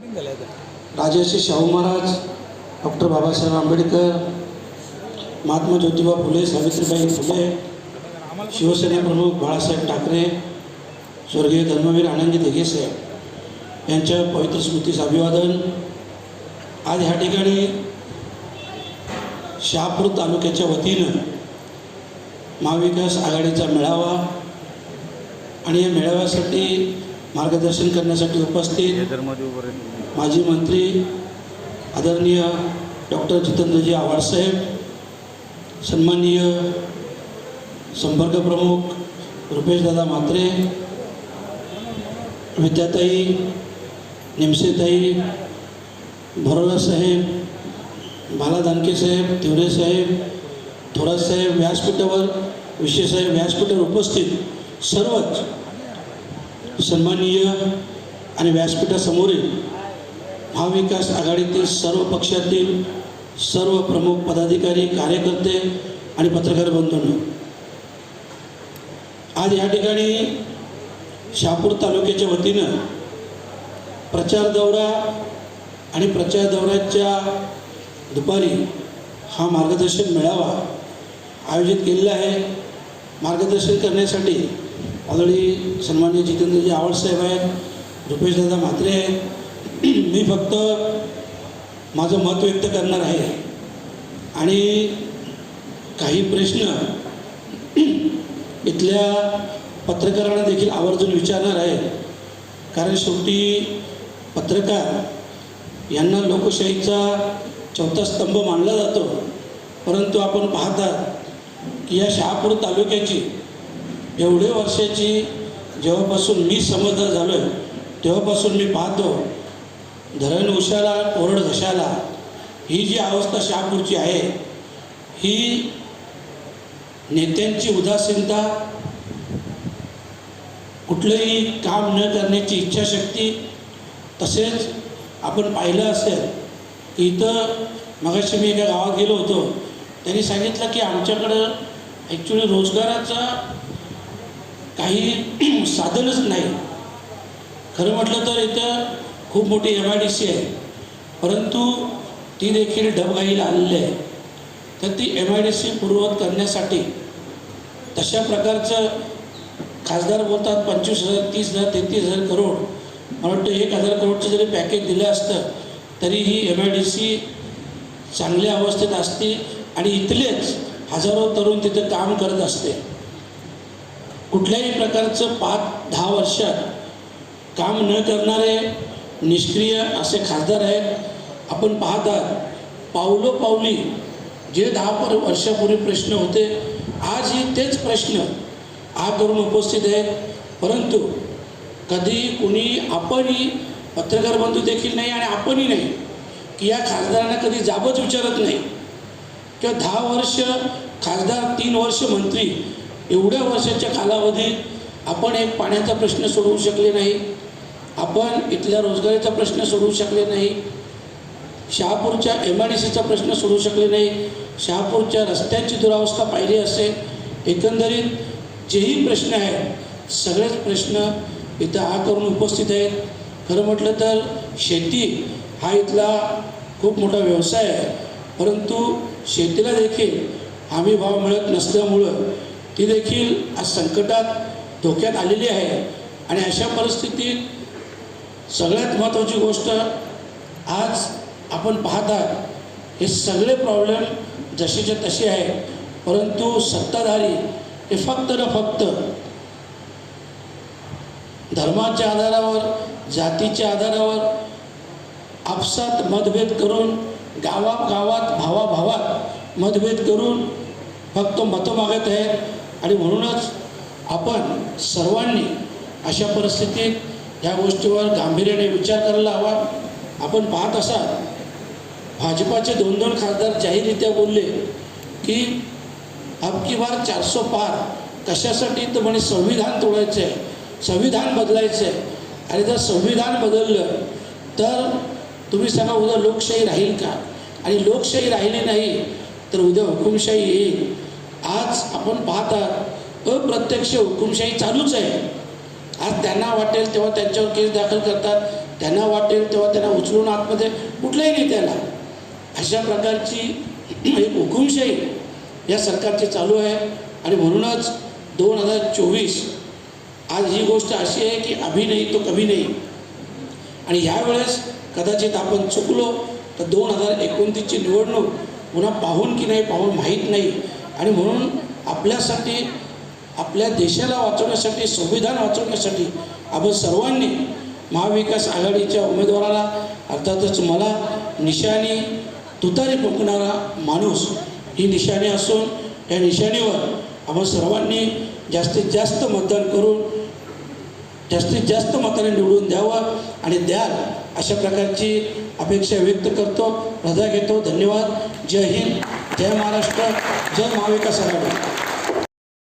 Rajarshi Shahu Maharaj doctor Babasaheb Ambedkar Mahatma Jyotiba Phule Savitribai Phule Shivsena प्रमुख बाळासाहेब ठाकरे स्वर्गीय धर्मवीर आनंदी दिघे यांच्या पवित्र स्मृतीस अभिवादन. आज ह्या ठिकाणी शहापूर तालुक्याच्या वतीनं महाविकास आघाडीचा मेळावा आणि या मेळाव्यासाठी मार्गदर्शन करण्यासाठी उपस्थित माजी मंत्री आदरणीय डॉक्टर जितेंद्रजी आव्हाडसाहेब सन्माननीय संपर्क प्रमुख रुपेशदादा म्हात्रे विद्याताई निमसेताई भरोला साहेब बाला दानके साहेब तिवरे साहेब थोरात साहेब व्यासपीठावर विशेष साहेब व्यासपीठावर उपस्थित सर्वच सन्माननीय आणि व्यासपीठासमोरील महाविकास आघाडीतील सर्व पक्षातील सर्व प्रमुख पदाधिकारी कार्यकर्ते आणि पत्रकार बंधूंना आज या ठिकाणी शहापूर तालुक्याच्या वतीनं प्रचार दौरा आणि प्रचार दौऱ्याच्या दुपारी हा मार्गदर्शन मेळावा आयोजित केलेला आहे. मार्गदर्शन करण्यासाठी ऑलरेडी सन्मान्य जितेंद्रजी आवडसाहेब आहेत रुपेशदादा म्हात्रे आहेत. मी फक्त माझं मत व्यक्त करणार आहे. आणि काही प्रश्न इथल्या पत्रकारांना देखील आवर्जून विचारणार आहे कारण शेवटी पत्रकार यांना लोकशाहीचा चौथा स्तंभ मानला जातो. परंतु आपण पाहतात की या शहापूर तालुक्याची एवढे वर्षाची जेव्हापासून मी समजदार झालो आहे तेव्हापासून मी पाहतो धरण उशाला कोरड घशाला ही जी अवस्था शहापूरची आहे ही नेत्यांची उदासीनता कुठलंही काम न करण्याची इच्छाशक्ती तसेच आपण पाहिलं असेल की इथं मगाशी मी एका गावात गेलो होतो त्यांनी सांगितलं की आमच्याकडं ॲक्च्युली रोजगाराचा काही साधनच नाही. खरं म्हटलं तर इथं खूप मोठी एम आय डी सी आहे. परंतु ती देखील डबघाईला आलेली आहे. तर ती एम आय डी सी पूर्ववत करण्यासाठी तशा प्रकारचं खासदार बोलतात पंचवीस हजार तीस हजार तेहतीस हजार करोड. मला वाटतं एक हजार करोडचं जरी पॅकेज दिलं असतं तरी ही एम आय डी सी चांगल्या अवस्थेत असते आणि इथलेच हजारो तरुण तिथे काम करत असते. कुठल्याही प्रकारचं पाच दहा वर्षात काम न करणारे निष्क्रिय असे खासदार आहेत. आपण पाहतात पावलोपावली जे दहा पर वर्षापूर्वी प्रश्न होते आजही तेच प्रश्न आ करून उपस्थित आहेत. परंतु कधी कुणी आपणही पत्रकार बंधू देखील नाही आणि आपणही नाही की या खासदारांना कधी जाबच विचारत नाही. किंवा दहा वर्ष खासदार तीन वर्ष मंत्री एवढ्या वर्षाच्या कालावधीत आपण एक पाण्याचा प्रश्न सोडवू शकले नाही. आपण इथल्या रोजगारीचा प्रश्न सोडवू शकले नाही. शहापूरच्या एम आय डी सीचा प्रश्न सोडवू शकले नाही. शहापूरच्या रस्त्यांची दुरावस्था पाहिली असेल. एकंदरीत जेही प्रश्न आहेत सगळेच प्रश्न इथं आ करून उपस्थित आहेत. खरं म्हटलं तर शेती हा इथला खूप मोठा व्यवसाय आहे. परंतु शेतीला देखील हमी भाव मिळत नसल्यामुळं ती देखील आज संकटात धोक्यात आलेली आहे. आणि अशा परिस्थितीत सगळ्यात महत्त्वाची गोष्ट आज आपण पाहता हे सगळे प्रॉब्लेम जसेच्या तसे आहे. परंतु सत्ताधारी हे फक्त न फक्त धर्माच्या आधारावर जातीच्या आधारावर आपसात मतभेद करून गावागावात भावाभावात मतभेद करून फक्त मतं मागत आहेत. आणि म्हणूनच आपण सर्वांनी अशा परिस्थितीत या गोष्टीवर गांभीर्याने विचार करायला हवा. आपण पाहत असाल भाजपाचे दोन दोन खासदार जाहीररित्या बोलले की अब की बार चारसो पार कशासाठी तर म्हणे संविधान तोडायचं आहे संविधान बदलायचं आहे आणि जर संविधान बदललं तर तुम्ही सांगा उद्या लोकशाही राहील का? आणि लोकशाही राहिली नाही तर उद्या हुकुमशाही येईल. आज आपण पाहतात अप्रत्यक्ष हुकुमशाही चालूच आहे. आज त्यांना वाटेल तेव्हा त्यांच्यावर केस दाखल करतात त्यांना वाटेल तेव्हा त्यांना उचलून आतमध्ये कुठल्याही नेत्याला अशा प्रकारची एक हुकुमशाही या सरकारची चालू आहे. आणि म्हणूनच दोन हजार चोवीस आज ही गोष्ट अशी आहे की अभि नाही तो कभी नाही आणि ह्यावेळेस कदाचित आपण चुकलो तर दोन हजार एकोणतीसची निवडणूक पुन्हा पाहून की नाही पाहून माहीत नाही. आणि म्हणून आपल्यासाठी आपल्या देशाला वाचवण्यासाठी संविधान वाचवण्यासाठी आपण सर्वांनी महाविकास आघाडीच्या उमेदवाराला अर्थातच मला निशाणी तुतारी फुंकणारा माणूस ही निशाणी असून या निशाणीवर आपण सर्वांनी जास्तीत जास्त मतदान करून जास्तीत जास्त मताने निवडून द्यावं आणि द्याल अशा प्रकारची अपेक्षा व्यक्त करतो. रजा घेतो. धन्यवाद. जय हिंद. जय महाराष्ट्र. जय महाविकास आघाडी